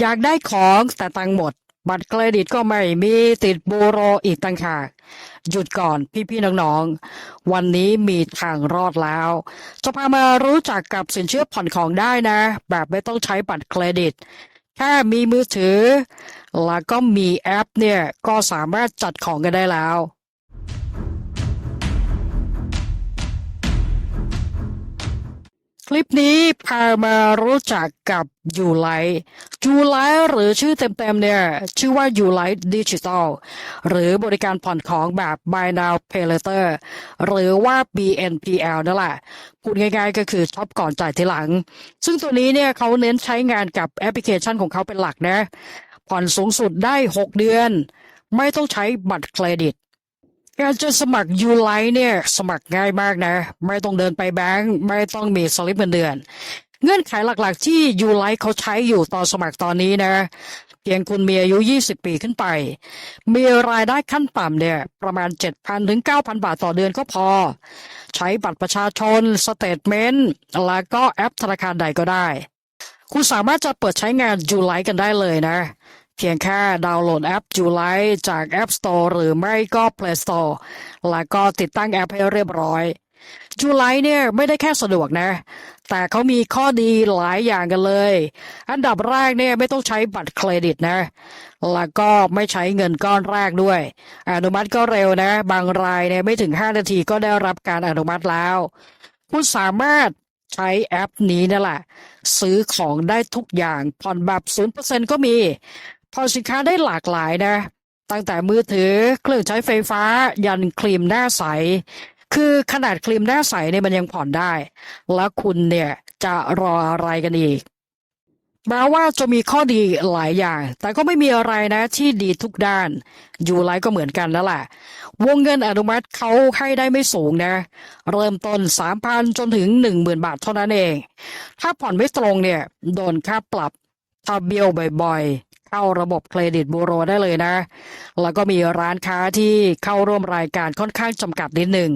อยากได้ของแต่ตังค์หมด บัตรเครดิตก็ไม่มีติดบูโรอีกต่างหากหยุดก่อนพี่ๆน้องๆ วันนี้มีทางรอดแล้ว จะพามารู้จักกับสินเชื่อผ่อนของได้นะ แบบไม่ต้องใช้บัตรเครดิต แค่มีมือถือ แล้วก็มีแอปเนี่ยก็สามารถจัดของกันได้แล้ว คลิปนี้พามารู้จักกับยูไลยูไลหรือชื่อเต็มๆเนี่ย ชื่อว่ายูไลดิจิ t a ลหรือบริการผ่อนของแบบ Buy Now Pay Later หรือว่า BNPL นั่นแหละ พูดง่ายๆก็คือช็อปก่อนจ่ายทีหลัง ซึ่งตัวนี้เนี่ยเขาเน้นใช้งานกับแอปพลิเคชันของเขาเป็นหลักนะ ผ่อนสูงสุดได้ 6 เดือน ไม่ต้องใช้บัตรเครดิต การจะสมัครยูไลเนี่ย สมัครง่ายมากนะ ไม่ต้องเดินไปแบงก์ไม่ต้องมีสลิปเงินเดือน เงื่อนไขหลักๆ ที่ยูไลเขาใช้อยู่ตอนสมัครตอนนี้นะเพียงคุณมีอายุ 20 ปีขึ้นไป มีรายได้ขั้นต่ำเนี่ย ประมาณ 7,000 ถึง 9,000 บาทต่อเดือนก็พอ ใช้บัตรประชาชน สเตทเมนต์ แล้วก็แอปธนาคารใดก็ได้ คุณสามารถจะเปิดใช้งานยูไลกันได้เลยนะ เพียงแค่ดาวน์โหลดแอปจูไลจาก App Store หรือไม่ก็ Play Store แล้วก็ติดตั้งแอปให้เรียบร้อยจูไลเนี่ยไม่ได้แค่สะดวกนะ แต่เขามีข้อดีหลายอย่างกันเลย อันดับแรกเนี่ยไม่ต้องใช้บัตรเครดิตนะ แล้วก็ไม่ใช้เงินก้อนแรกด้วย อนุมัติก็เร็วนะ บางรายเนี่ยไม่ถึง 5 นาทีก็ได้รับการอนุมัติแล้วคุณสามารถใช้แอปนี้นั่นแหละ ซื้อของได้ทุกอย่างผ่อนแบบ0%ก็มี พอสินค้าได้หลากหลายนะ ตั้งแต่มือถือเครื่องใช้ไฟฟ้า ยันครีมหน้าใส คือขนาดครีมหน้าใสเนี่ยมันยังผ่อนได้ แล้วคุณเนี่ยจะรออะไรกันอีกแม้ว่าจะมีข้อดีหลายอย่าง แต่ก็ไม่มีอะไรนะที่ดีทุกด้าน อยู่ไลฟ์ก็เหมือนกันแล้วแหละ วงเงินอนุมัติเขาให้ได้ไม่สูงนะ เริ่มต้น 3,000 จนถึง 10,000 บาทเท่านั้นเอง ถ้าผ่อนไม่ตรงเนี่ย โดนค่าปรับ ถ้าเบี้ยวบ่อยๆ เข้าระบบเครดิตบูโรได้เลยนะ แล้วก็มีร้านค้าที่เข้าร่วมรายการค่อนข้างจำกัดนิดหนึ่ง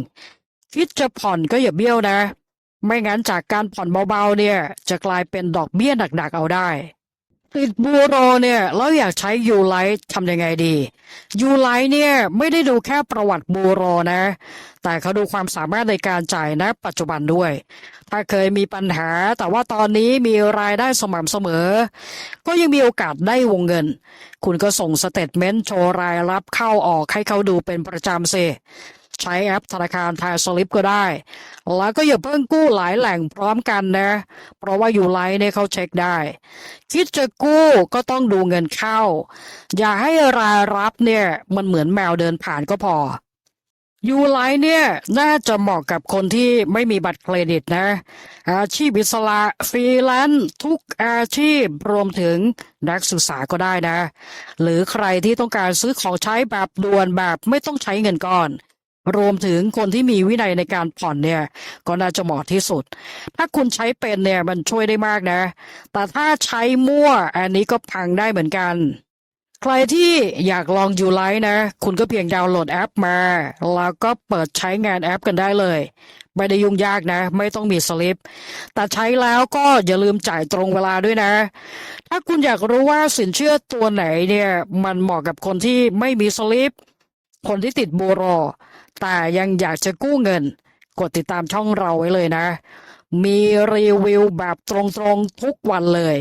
คิดจะผ่อนก็อย่าเบี้ยวนะ ไม่งั้นจากการผ่อนเบาๆเนี่ย จะกลายเป็นดอกเบี้ยหนักๆเอาได้ ติดบูโรเนี่ยแล้วอยากใช้ยูไลท์ทำยังไงดียูไลท์เนี่ยไม่ได้ดูแค่ประวัติบูโรนะ แต่เขาดูความสามารถในการจ่ายณปัจจุบันด้วย ถ้าเคยมีปัญหาแต่ว่าตอนนี้มีรายได้สม่ำเสมอ ก็ยังมีโอกาสได้วงเงิน คุณก็ส่งสเตทเมนต์โชว์รายรับเข้าออกให้เขาดูเป็นประจำสิ ใช้แอปธนาคารทยสลิปก็ได้ แล้วก็อย่าเพิ่งกู้หลายแหล่งพร้อมกันนะ เพราะว่าอยู่ไลน์เนี่ยเขาเช็คได้ คิดจะกู้ก็ต้องดูเงินเข้า อย่าให้รายรับเนี่ยมันเหมือนแมวเดินผ่านก็พอยูไลน์เนี่ยน่าจะเหมาะกับคนที่ไม่มีบัตรเครดิตนะ อาชีพอิสระฟรีแลนซ์ทุกอาชีพรวมถึงนักศึกษาก็ได้นะ หรือใครที่ต้องการซื้อของใช้แบบด่วนแบบไม่ต้องใช้เงินก้อน รวมถึงคนที่มีวินัยในการผ่อนเนี่ย ก็น่าจะเหมาะที่สุด ถ้าคุณใช้เป็นเนี่ยมันช่วยได้มากนะ แต่ถ้าใช้มั่วอันนี้ก็พังได้เหมือนกัน ใครที่อยากลองยูไลท์นะ คุณก็เพียงดาวน์โหลดแอปมา แล้วก็เปิดใช้งานแอปกันได้เลย ไม่ได้ยุ่งยากนะ ไม่ต้องมีสลิป แต่ใช้แล้วก็อย่าลืมจ่ายตรงเวลาด้วยนะ ถ้าคุณอยากรู้ว่าสินเชื่อตัวไหนเนี่ย มันเหมาะกับคนที่ไม่มีสลิป คนที่ติดบูโร แต่ยังอยากจะกู้เงิน กดติดตามช่องเราไว้เลยนะ มีรีวิวแบบตรงๆทุกวันเลย